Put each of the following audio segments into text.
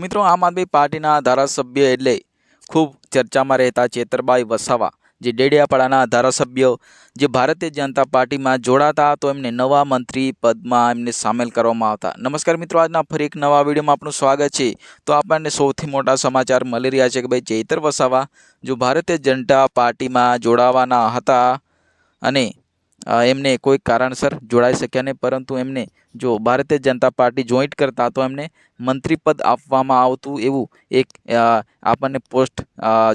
મિત્રો, આમ આદમી પાર્ટીના ધારાસભ્ય એટલે ખૂબ ચર્ચામાં રહેતા ચેતરબાઈ વસાવા, જે ડેડિયાપાડાના ધારાસભ્ય, જે ભારતીય જનતા પાર્ટીમાં જોડાતા તો એમને નવા મંત્રી પદમાં એમને સામેલ કરવામાં આવતા. નમસ્કાર મિત્રો, આજના ફરી એક નવા વિડીયોમાં આપનું સ્વાગત છે. તો આપણને સૌથી મોટા સમાચાર મળી રહ્યા છે કે ભાઈ ચેતર વસાવા, જો ભારતીય જનતા પાર્ટીમાં જોડાવાના હતા અને એમને કોઈ કારણસર જોડાઈ શક્યા નહીં, પરંતુ એમને જો ભારતીય જનતા પાર્ટી જોઈન્ટ કરતા તો એમને મંત્રીપદ આપવામાં આવતું એવું એક આપણને પોસ્ટ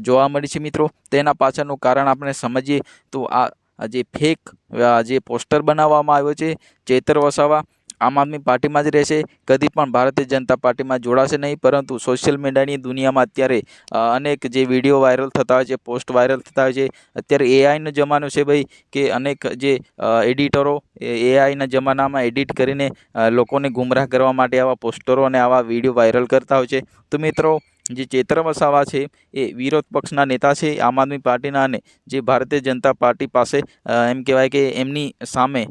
જોવા મળી છે મિત્રો. તેના પાછળનું કારણ આપણે સમજીએ તો આ જે ફેક જે પોસ્ટર બનાવવામાં આવ્યો છે, ચેતર વસાવા આમ આદમી પાર્ટીમાં જ રહેશે. કદી પણ ભારતીય જનતા પાર્ટીમાં જોડાશે નહીં, પરંતુ સોશિયલ મીડિયાની દુનિયામાં અત્યારે અનેક જે વીડિયો વાયરલ થતા હોય છે પોસ્ટ વાયરલ થતા હોય છે, અત્યારે એઆઈનો જમાનો છે ભાઈ, કે અનેક જે એડિટરો એઆઈના જમાનામાં એડિટ કરીને લોકોને ગુમરાહ કરવા માટે આવા પોસ્ટરો અને આવા વીડિયો વાયરલ કરતા હોય છે. તો મિત્રો જે ચેતર વસાવા છે, એ વિરોધ પક્ષના નેતા છે, આમ આદમી પાર્ટીના અને જે ભારતીય જનતા પાર્ટી પાસે એમ કહેવાય કે એમની સામે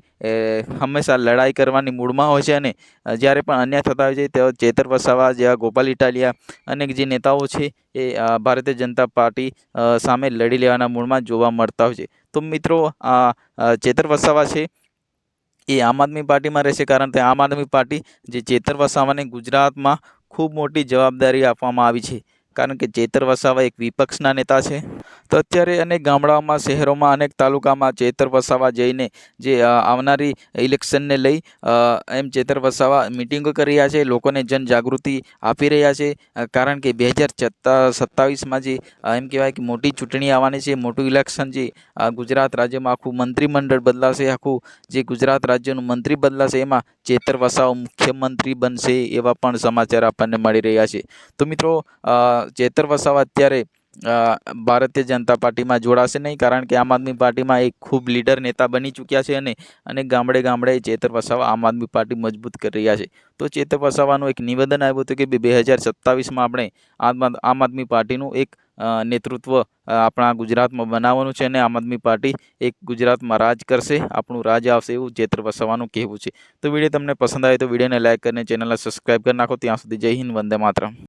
હંમેશા લડાઈ કરવાની મૂડમાં હોય છે અને જ્યારે પણ અન્યાય થતા હોય છે, તેઓ ચેતર વસાવા જેવા ગોપાલ ઇટાલિયા અનેક જે નેતાઓ છે, એ ભારતીય જનતા પાર્ટી સામે લડી લેવાના મૂડમાં જોવા મળતા હોય છે. તો મિત્રો, આ ચેતર વસાવા છે, એ આમ આદમી પાર્ટીમાં રહેશે કારણ કે આમ આદમી પાર્ટી જે ચેતર વસાવાને ગુજરાતમાં ખૂબ મોટી જવાબદારી આપવામાં આવી છે. કારણ કે ચેતર વસાવા એક વિપક્ષના નેતા છે. તો અત્યારે અનેક ગામડાઓમાં, શહેરોમાં અનેક તાલુકામાં ચેતર વસાવા જઈને જે આવનારી ઇલેક્શનને લઈ એમ ચેતર વસાવા મિટિંગો કરી રહ્યા છે. લોકોને જનજાગૃતિ આપી રહ્યા છે. કારણ કે બે હજાર સત્તાવીસમાં જે એમ કહેવાય કે મોટી ચૂંટણી આવવાની છે, મોટું ઇલેક્શન જે ગુજરાત રાજ્યમાં આખું મંત્રીમંડળ બદલાશે, આખું જે ગુજરાત રાજ્યનું મંત્રી બદલાશે, એમાં ચેતર વસાવા મુખ્યમંત્રી બનશે એવા પણ સમાચાર આપણને મળી રહ્યા છે. તો મિત્રો ચેતર વસાવા અત્યારે ભારતીય જનતા પાર્ટીમાં જોડાશે નહીં, કારણ કે આમ આદમી પાર્ટીમાં એક ખૂબ લીડર નેતા બની ચૂક્યા છે અને અને ગામડે ગામડે ચેતર વસાવા આમ આદમી પાર્ટી મજબૂત કરી રહ્યા છે. તો ચેતર વસાવાનું એક નિવેદન આવ્યું હતું કે બે હજાર સત્તાવીસમાં આપણે આમ આદમી પાર્ટીનું એક નેતૃત્વ આપણા ગુજરાતમાં બનાવવાનું છે અને આમ આદમી પાર્ટી એક ગુજરાતમાં રાજ કરશે, આપણું રાજ આવશે એવું ચેતર વસાવાનું કહેવું છે. તો વીડિયો તમને પસંદ આવે તો વિડીયોને લાઇક કરીને ચેનલને સબસ્ક્રાઈબ કરી નાખો. ત્યાં સુધી જય હિન્દ, વંદે માતરમ.